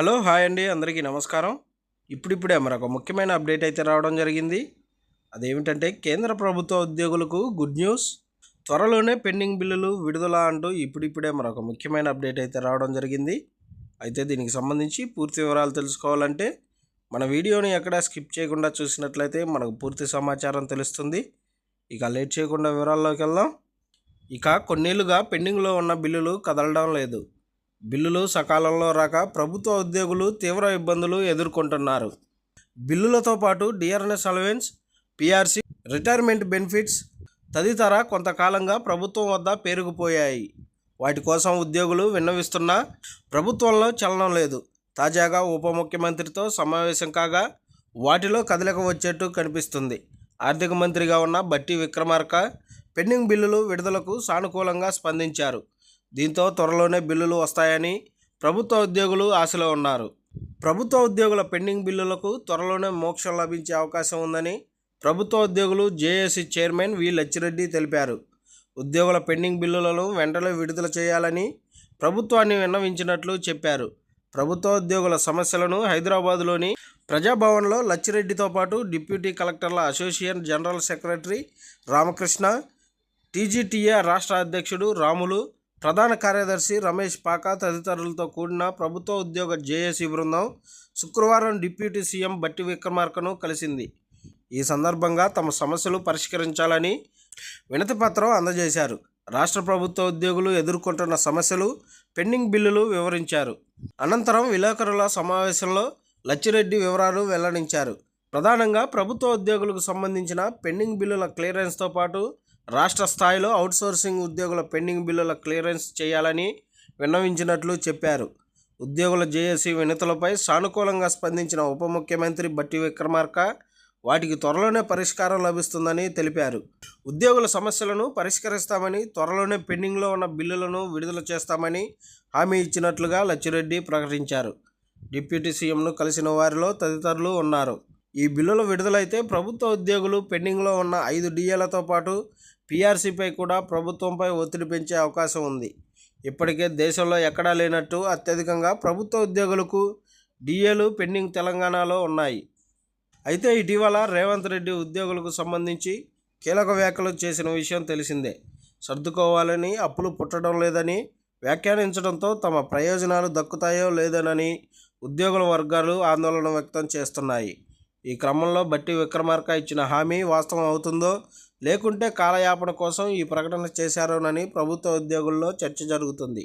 Hello hi అండి. అందరికీ నమస్కారం. ఇప్పుడిప్పుడే మరొక ముఖ్యమైన అప్డేట్ అయితే రావడం జరిగింది. అదేమిటంటే కేంద్ర ప్రభుత్వ ఉద్యోగులకు గుడ్ న్యూస్. త్వరలోనే పెండింగ్ బిల్లులు విడుదల అంటూ ఇప్పుడిప్పుడే మరొక ముఖ్యమైన అప్డేట్ అయితే రావడం జరిగింది. అయితే దీనికి సంబంధించి పూర్తి వివరాలు తెలుసుకోవాలంటే మన వీడియోని ఎక్కడ స్కిప్ చేయకుండా చూసినట్లయితే మనకు పూర్తి సమాచారం తెలుస్తుంది. ఇక లేట్ చేయకుండా వివరాల్లోకి వెళ్దాం. ఇక కొన్నేళ్ళుగా పెండింగ్లో ఉన్న బిల్లులు కదలడం లేదు. బిల్లులు సకాలంలో రాక ప్రభుత్వ ఉద్యోగులు తీవ్ర ఇబ్బందులు ఎదుర్కొంటున్నారు. బిల్లులతో పాటు DRS allowance PRC retirement benefits తదితర కొంతకాలంగా ప్రభుత్వం వద్ద పేరుకుపోయాయి. వాటి కోసం ఉద్యోగులు విన్నవిస్తున్నా ప్రభుత్వంలో చలనం లేదు. తాజాగా ఉప ముఖ్యమంత్రితో సమావేశం కాగా వాటిలో కదలిక వచ్చేట్టు కనిపిస్తుంది. ఆర్థిక మంత్రిగా ఉన్న బట్టి విక్రమార్క పెండింగ్ బిల్లులు విడుదలకు సానుకూలంగా స్పందించారు. దీంతో త్వరలోనే బిల్లులు వస్తాయని ప్రభుత్వ ఉద్యోగులు ఆశలో ఉన్నారు. ప్రభుత్వ ఉద్యోగుల పెండింగ్ బిల్లులకు త్వరలోనే మోక్షం లభించే అవకాశం ఉందని ప్రభుత్వ ఉద్యోగులు జేఏసీ చైర్మన్ వి. లచ్చిరెడ్డి తెలిపారు. ఉద్యోగుల పెండింగ్ బిల్లులను వెంటనే విడుదల చేయాలని ప్రభుత్వాన్ని విన్నవించినట్లు చెప్పారు. ప్రభుత్వ ఉద్యోగుల సమస్యలను హైదరాబాదులోని ప్రజాభవన్లో లచ్చిరెడ్డితో పాటు డిప్యూటీ కలెక్టర్ల association general secretary Ramakrishna TGTA రాష్ట్ర అధ్యక్షుడు రాములు ప్రధాన కార్యదర్శి రమేష్ పాక తదితరులతో కూడిన ప్రభుత్వ ఉద్యోగ జేఏసీ బృందం శుక్రవారం డిప్యూటీ సీఎం బట్టి విక్రమార్కను కలిసింది. ఈ సందర్భంగా తమ సమస్యలు పరిష్కరించాలని వినతిపత్రం అందజేశారు. రాష్ట్ర ప్రభుత్వ ఉద్యోగులు ఎదుర్కొంటున్న సమస్యలు పెండింగ్ బిల్లులు వివరించారు. అనంతరం విలేకరుల సమావేశంలో లచ్చిరెడ్డి వివరాలు వెల్లడించారు. ప్రధానంగా ప్రభుత్వ ఉద్యోగులకు సంబంధించిన పెండింగ్ బిల్లుల క్లియరెన్స్తో పాటు రాష్ట్ర స్థాయిలో అవుట్సోర్సింగ్ ఉద్యోగుల పెండింగ్ బిల్లుల క్లియరెన్స్ చేయాలని విన్నవించినట్లు చెప్పారు. ఉద్యోగుల జేఏసీ వినతులపై సానుకూలంగా స్పందించిన ఉప ముఖ్యమంత్రి బట్టి విక్రమార్క వాటికి త్వరలోనే పరిష్కారం లభిస్తుందని తెలిపారు. ఉద్యోగుల సమస్యలను పరిష్కరిస్తామని త్వరలోనే పెండింగ్లో ఉన్న బిల్లులను విడుదల చేస్తామని హామీ ఇచ్చినట్లుగా లచ్చిరెడ్డి ప్రకటించారు. డిప్యూటీ సీఎంను కలిసిన వారిలో తదితరులు ఉన్నారు. ఈ బిల్లుల విడుదలైతే ప్రభుత్వ ఉద్యోగులు పెండింగ్లో ఉన్న ఐదు డిఏలతో పాటు పీఆర్సీపై కూడా ప్రభుత్వంపై ఒత్తిడి పెంచే అవకాశం ఉంది. ఇప్పటికే దేశంలో ఎక్కడా లేనట్టు అత్యధికంగా ప్రభుత్వ ఉద్యోగులకు డిఏలు పెండింగ్ తెలంగాణలో ఉన్నాయి. అయితే ఇటీవల రేవంత్ రెడ్డి ఉద్యోగులకు సంబంధించి కీలక వ్యాఖ్యలు చేసిన విషయం తెలిసిందే. సర్దుకోవాలని అప్పులు పుట్టడం లేదని వ్యాఖ్యానించడంతో తమ ప్రయోజనాలు దక్కుతాయో లేదనని ఉద్యోగుల వర్గాలు ఆందోళన వ్యక్తం చేస్తున్నాయి. ఈ క్రమంలో బట్టి విక్రమార్క ఇచ్చిన హామీ వాస్తవం అవుతుందో లేకుంటే కాలయాపన కోసం ఈ ప్రకటన చేశారోనని ప్రభుత్వ ఉద్యోగుల్లో చర్చ జరుగుతుంది.